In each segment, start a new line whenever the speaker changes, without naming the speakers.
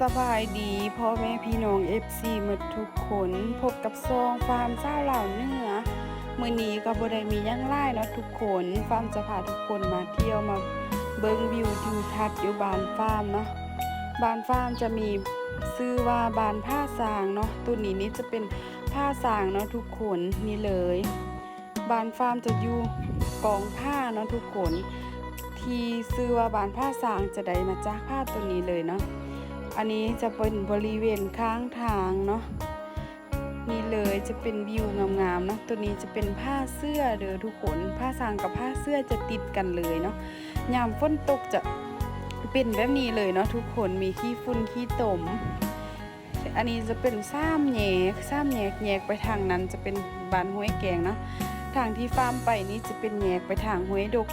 สบายดีพ่อแม่พี่น้อง FC หมดทุกคนพบกับซองฟาร์มเจ้าเหล่าเนื้อมือนี้ก็บ่ได้มีหยังหลายเนาะทุกคนฟาร์มจะพาทุกคนมาเที่ยวมาเบิ่งวิวทิวทัศน์อยู่บานฟาร์มเนาะบานฟาร์มจะมีชื่อว่าบานผ้าสางเนาะตัวนี้นี่จะเป็นผ้าสางเนาะทุกคนนี่เลย บานฟาร์มจะอยู่กองผ้าเนาะทุกคน ที่ซื้อว่าบานผ้าสางจะได้มาจากผ้าตัวนี้เลยเนาะ อันนี้จะเป็นบริเวณข้างทางเนาะนี่เลยจะเป็นวิวงามๆเนาะตัวนี้จะเป็นผ้าเสื้อเด้อทุกคนผ้าสางกับผ้าเสื้อจะติดกันเลยเนาะยามฝนตกจะเป็นแบบนี้เลยเนาะทุกคนมีขี้ฝุ่นขี้ตม อันนี้จะเป็นซ้ำแยกซ้ำแยกแยกไปทางนั้นจะเป็นบานห้วยแกงเนาะทางที่ฟาร์มไปนี่จะเป็นแยกไปทางห้วยดก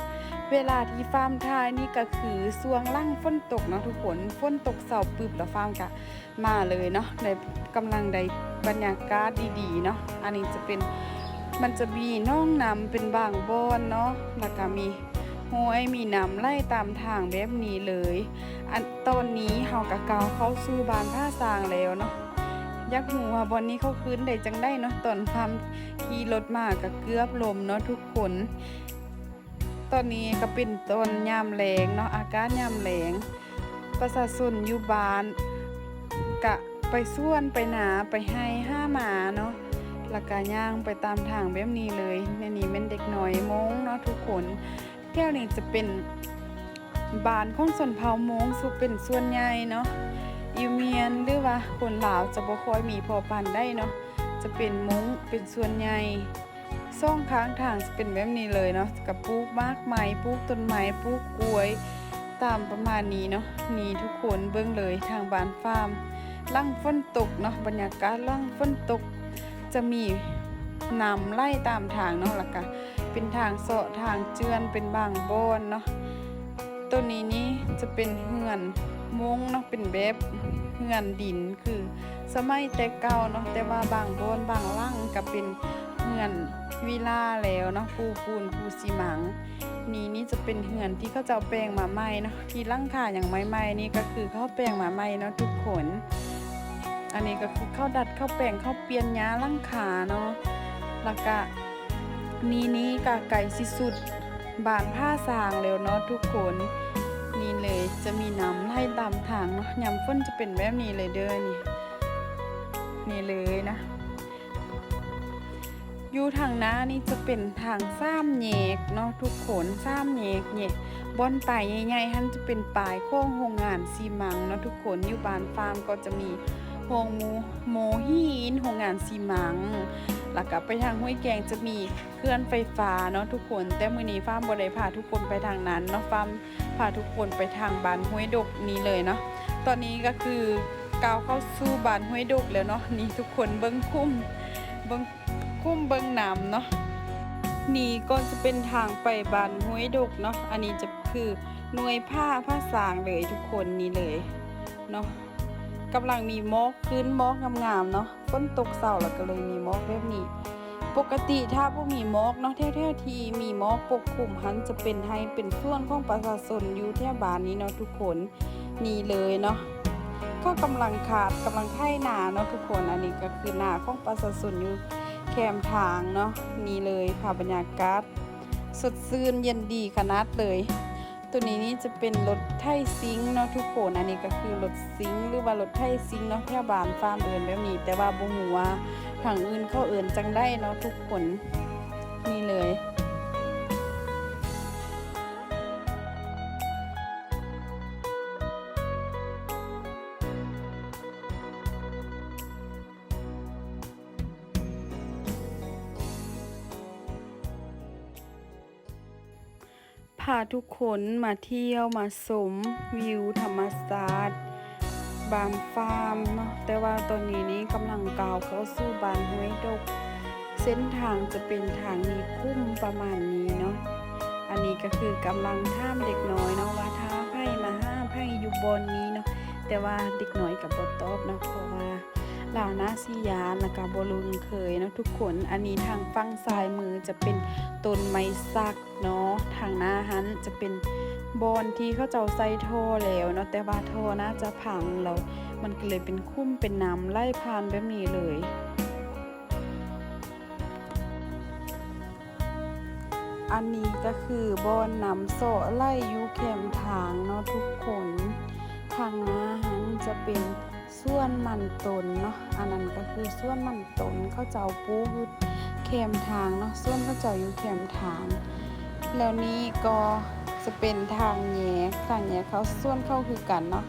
เวลาที่ฟาร์มทายนี่ก็คือช่วงล่างฝนตกเนาะทุกคนฝนตกเสาปึ๊บแล้วฟาร์มก็มาเลยเนาะในกำลังได้บรรยากาศดีๆเนาะอันนี้จะเป็นมันจะมีน่องน้ำเป็นบางบอนเนาะแล้วก็มีห้วยมีน้ำไล่ตามทางแบบนี้เลย อันตอนนี้เฮากะเกาเข้าสู่บานผ้าสางแล้วเนาะยักหูว่าบอนนี้เขาคืนได้จังได้เนาะตอนฟาร์มขี่รถมาก็เกือบลมเนาะทุกคน ตอนนี้ก็เป็นต้นยามแรงเนาะอากาศยามแรงประชาชนอยู่บ้านกะไปส่วนไปหนาไปให้ห้าหมาเนาะแล้วก็ย่างไปตามทางแบบนี้เลยในนี้เป็นเด็กน้อยมงเนาะทุกคนแก้วนี้จะเป็นบานของชนเผามงสุเป็นส่วนใหญ่เนาะอิวเมียนหรือว่าคนลาวจะบ่ค่อยมีพอปันได้เนาะจะเป็นมงเป็นส่วนใหญ่ ซ่องค้างทางจะเป็นแบบนี้เลยเนาะกับปลูกมากไม้ปลูกต้นไม้ปลูกกล้วย ตามประมาณนี้เนาะนี่ทุกคนเบื้องเลยทางบ้านฟาร์มลั่งฝนตกเนาะบรรยากาศลั่งฝนตก จะมีน้ำไล่ตามทางเนาะล้วก็เป็นทางเสาะทางเจือนเป็นบางบอนเนาะตัวนี้นี่จะเป็นเหือนมงเนาะเป็นแบบเหือนดินคือ สมัยแต่เก่าเนาะแต่ว่าบางบอนบางล่างก็เป็น อนวิล่าแล้วเนาะปูปูนปูซีมัง นี่นี่จะเป็นเหือนที่เขาจะเอาแปลงมาใหม่เนาะที่ร่างขาอย่างใหม่ๆนี่ก็คือเขาแปลงมาใหม่เนาะทุกคน อันนี้ก็คือเข้าดัดเข้าแปลงเข้าเปลี่ยนย้าร่างขาเนาะแล้วก็นี่นี่กะไก่สิสุดบานผ้าสางแล้วเนาะทุกคนนี่เลยจะมีน้ำไหลตามทางเนาะยามฝนจะเป็นแบบนี้เลยเด้อนี่นี่เลยนะ อยู่ทางหน้านี่จะเป็นทางซ้ำแยกเนาะทุกคนซ้ำแยกเนี่ยบอนป่ายใหญ่ๆฮันจะเป็นปลายโค้งโรงงานซีมังเนาะทุกคนอยู่บ้านฟาร์มก็จะมีโฮงมูโมหินโรงงานซีมังแล้วก็ไปทางห้วยแกงจะมีเคลื่อนไฟฟ้าเนาะทุกคน แต่มือนี้ฟาร์มบ่ได้พาทุกคนไปทางนั้นเนาะฟาร์มพาทุกคนไปทางบ้านห้วยดกนี้เลยเนาะตอนนี้ก็คือก้าวเข้าสู่บ้านห้วยดกแล้วเนาะนี่ทุกคนเบิ่งคุ้มเบิ่ง คุ้มเบิงน้ำเนาะนี่ก็จะเป็นทางไปบ้านห้วยดกเนาะอันนี้จะคือหน่วยผ้าผ้าสางเลยทุกคนนี่เลยเนาะกำลังมีมอกขึ้นมอกงามๆเนาะฝนตกเศร้าแล้วก็เลยมีมอกแบบนี้ ปกติถ้าบ่มีมอกเนาะแท้ๆที่มีมอกปกคลุมหันจะเป็นให้เป็นส่วนของประชาชนอยู่แถวบ้านนี้เนาะทุกคนนี่เลยเนาะก็กำลังขาดกำลังไถ่นาเนาะทุกคนอันนี้ก็คือนาของประชาชนอยู่ แคมทางเนาะนี่เลยค่ะบรรยากาศ สดชื่นเย็นดีขนาดเลย ตัวนี้นี่จะเป็นรถไทซิงเนาะทุกคนอันนี้ก็คือรถซิงหรือว่ารถไทซิงเนาะแถวบานฟาร์มเอินแบบนี้แต่ว่าบุหัวทางอื่นเขาเอินจังได้เนาะทุกคนาทุกคนมาเที่ยวมาสมวิวธรรมศาสตร์ บานฟาร์มเนาะแต่ว่าตอนนี้นี้กำลังก้าวเข้าสู่บานห้วยดก เส้นทางจะเป็นทางมีคุ้มประมาณนี้เนาะอันนี้ก็คือกำลังท่ามเด็กน้อยเนาะว่าท้าไพ่มาห้าไพ่อยู่บนนี้เนาะแต่ว่าเด็กน้อยกับบตอบเนาะเพราะว่า ลาวนาซียานแล้วก็บลุงเคยนะทุกคน อันนี้ทางฝั่งซ้ายมือจะเป็นต้นไม้สักเนาะ ทางหน้าหันจะเป็นบอนที่เขาเจ้าใส่ท่อแล้วเนาะแต่ว่าท่อน่าจะพังแล้ว มันก็เลยเป็นคุ้มเป็นน้ำไล่ผ่านแบบนี้เลยอันนี้ก็คือบอนน้ำโซไล่ยู่แคมทางเนาะทุกคน ทางหน้าหันจะเป็น ส่วนมันตนเนาะอันนั้นก็คือส่วนมันตนเขาเจ้าปลูกอยู่แคมทางเนาะส่วนเขาเจ้าอยู่แคมทาง แล้วนี้ก็จะเป็นทางแยกทางแยกเขาส่วนเข้าคือกันเนาะ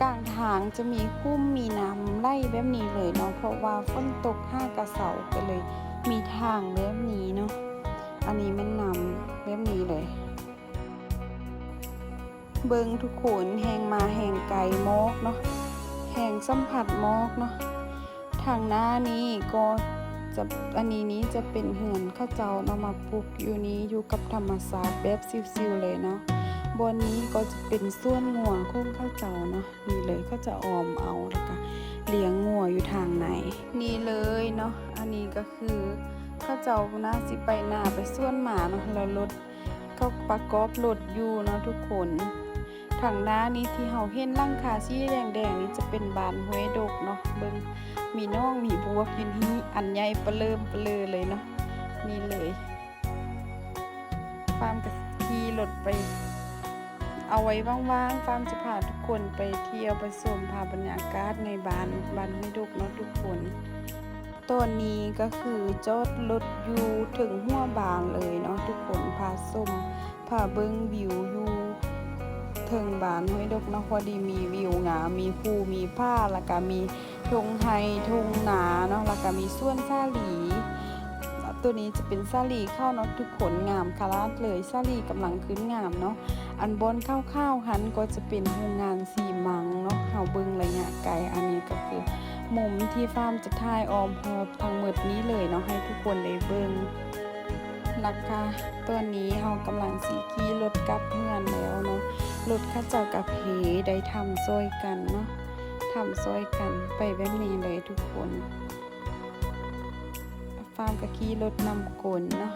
กลางทางจะมีคุ้มมีน้ำไล่แบบนี้เลยเนาะเพราะว่าฝนตกห้ากระเสาก็เลย มีทางแบบนี้เนาะอันนี้แม่นนำแบบนี้เลย เบิงทุกคนแหงมาแหงไก่มกเนาะ งสัมผัสมอกเนาะทางหน้านี้ก็จะอันนี้นี้จะเป็นเหือนข้าวเจ้าเนามาปลูกอยู่นี้อยู่กับธรรมศาสตร์แบบซิวๆเลยเนาะบนนี้ก็จะเป็นส่วนงัวโค้งข้าวเจ้าเนาะนี่เลยเขาจะออมเอาแล้วก็เลี้ยงงัวอยู่ทางไหน นี่เลยเนาะอันนี้ก็คือข้าวเจ้าน่าสิไปหน้าไปส่วนหมาเนาะแล้วรถเขาประกอบรถอยู่เนาะทุกคน ทางน้านี้ที่เฮาเห็นหลังคาสีแดงๆนี่จะเป็นบานห้วยดกเนาะเบิงมีน้องมีบวกอยู่นี่อันใหญ่เปะเริ่มเปะเลอเลยเนาะนี่เลยฟาร์มกับขี่รถไป เอาไว้ว่างๆฟาร์มจะพาทุกคนไปเที่ยวไปชมภาพบรรยากาศในบานบานห้วยดกเนาะทุกคนตอนนี้ก็คือจอดรถอยู่ถึงหัวบานเลยเนาะทุกคนพาชมพาเบิ่งวิวอยู่ เทิงบานห้วยดกนาะพอดีมีวิวงามมีภูมีผ้าแล้วก็มีทงไฮทงหนาเนาะแล้วก็มีส่วนซาหลี ตัวนี้จะเป็นซาหลีเข้าเนาะทุกขนงามคาราดเลยซาหลีกำลังขึ้นงามเนาะอันบนข้าวๆหันก็จะเป็นโรงงานสีมังเนาะเฮาเบิงระยะไกลอันนี้ก็คือมุมที่ฟาร์มจะถ่ายออมหอบทั้งหมดนี้เลยเนาะให้ทุกคนได้เบิงราคาตัวนี้เรากำลังสีขี่รถกลับเฮือนแล้วเนาะ รถข้าเจ้ากับเพได้ทำซอยกันเนาะทำซอยกันไปแบบนี้เลยทุกคนฟาร์มกับขี่รถนำกลเนาะ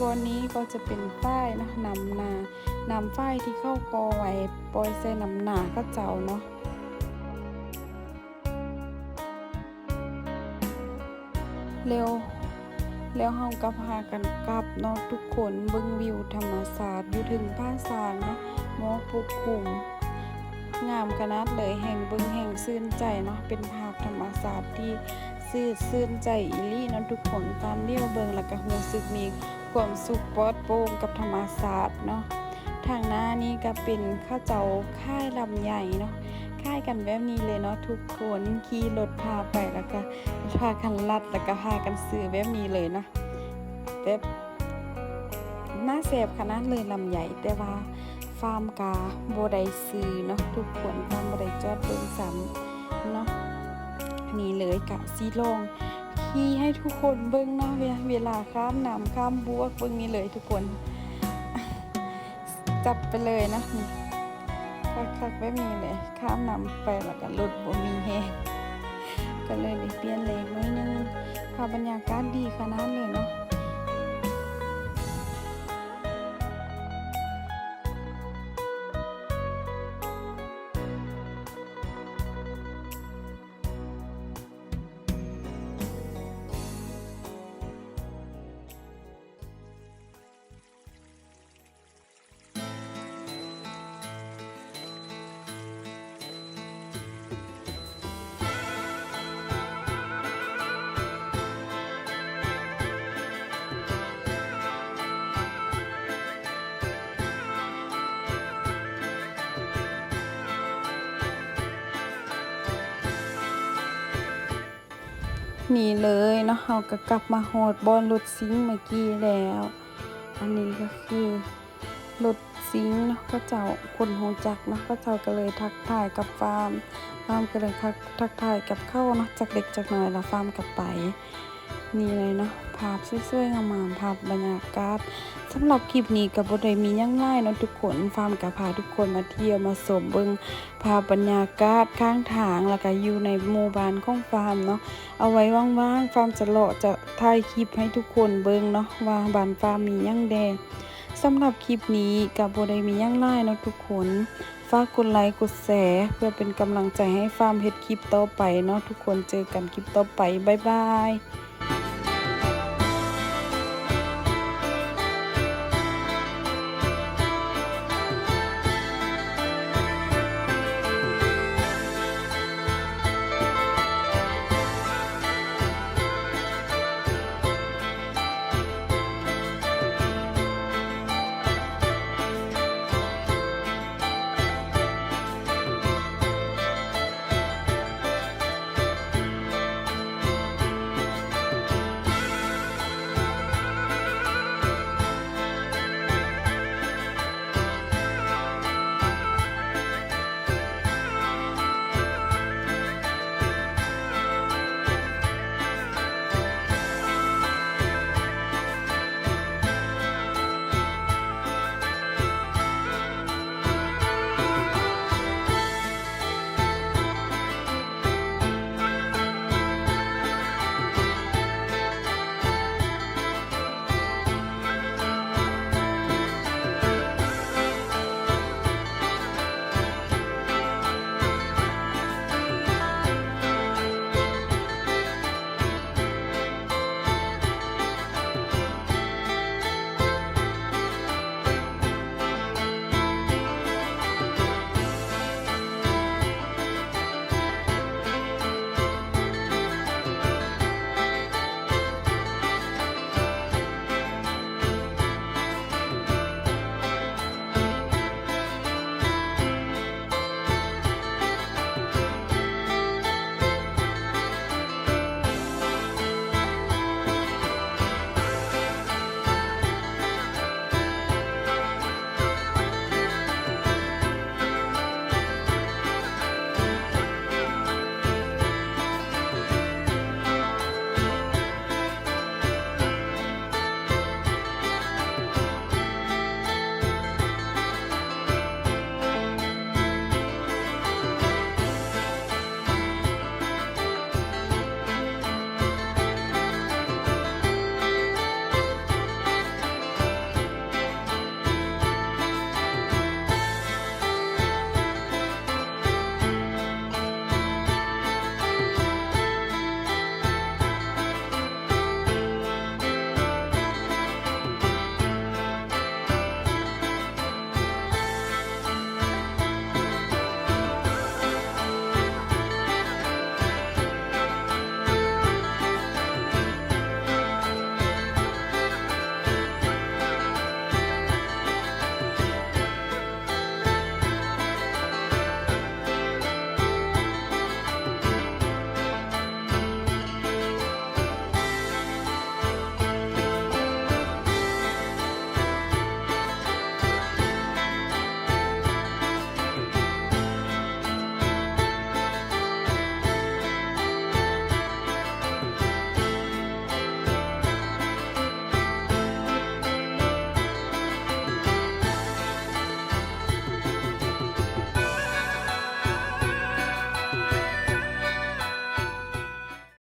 บนนี้ก็จะเป็นป้ายเนาะนำนานำป้ายที่เข้ากอไว้ปล่อยใส่นำหนาเข้าเจ้าเนาะเร็ว แล้วเฮาก็พากันกลับเนาะทุกคนเบิ่งวิวธรรมศาสตร์อยู่ถึงผ้าสางเนาะมอกปกคุมงามขนาดเลยแห่งเบิ่งแห่งซื่นใจเนาะเป็นภาพธรรมศาสตร์ที่ซื่อซื่นใจอีลีเนาะทุกคนตามเลี้ยวเบิ่งแล้วก็รู้สึกมีความสุขปลอดโปร่งกับธรรมศาสตร์เนาะทางหน้านี้ก็เป็นข้าวเจ้าค่ายลำใหญ่เนาะ ค่ายกันแบบนี้เลยเนาะทุกคนขี่รถพาไปแล้วก็พากันลัดแล้วก็พากันซื้อแบบนี้เลยเนาะแบบน่าเสพขนาดเลยลำใหญ่แต่ว่าฟาร์มกาโบไดซื้อเนาะทุกคนฟาร์มโบไดจอดเบิ่งซ้ำเนาะนี่เลยกะซีลองขี่ให้ทุกคนเบิ่งเนาะเวลาเวลาข้ามน้ำข้ามบวกเบิ่งนี่เลยทุกคน จับไปเลยนะนี่ คักๆแบบนี้เลยข้ามน้ำไปแล้วก็รถบ่มีแฮงก็เลยได้เปลี่ยนเลนหน้อนึงภาพบรรยากาศดีขนาดเลยเนาะ นี่เลยเนาะเราก็กลับมาโหดบอลรถซิงเมื่อกี้แล้ว อันนี้ก็คือรถซิงเนาะก็เจ้าคนหูจักเนาะก็เจ้าก็เลยทักทายกับฟาร์มฟาร์มก็เลยทักทักทายกับเข้าเนาะจากเด็กจากหน่อยแล้วฟาร์มกลับไป นี่เลยเนาะภาพสวยๆงามๆภาพบรรยากาศ สำหรับคลิปนี้กับบได้มีหยังไล่เนาะทุกคนฟาร์มกับพาทุกคนมาเที่ยวมาสมเบิงภาบรรยากาศข้างทางแล้วก็อยู่ในหมู่บ้านของฟาร์มเนาะเอาไว้ว่างๆฟาร์มจะเลาะจะถ่ายคลิปให้ทุกคนเบิ่งเนาะว่าบ้านฟาร์มมีหยังแดงสำหรับคลิปนี้กับบ่ได้มีหยังหลายเนาะทุกคนฝากกดไลค์กดแชร์เพื่อเป็นกำลังใจให้ฟาร์มเฮ็ดคลิปต่อไปเนาะทุกคนเจอกันคลิปต่อไปบ๊ายบาย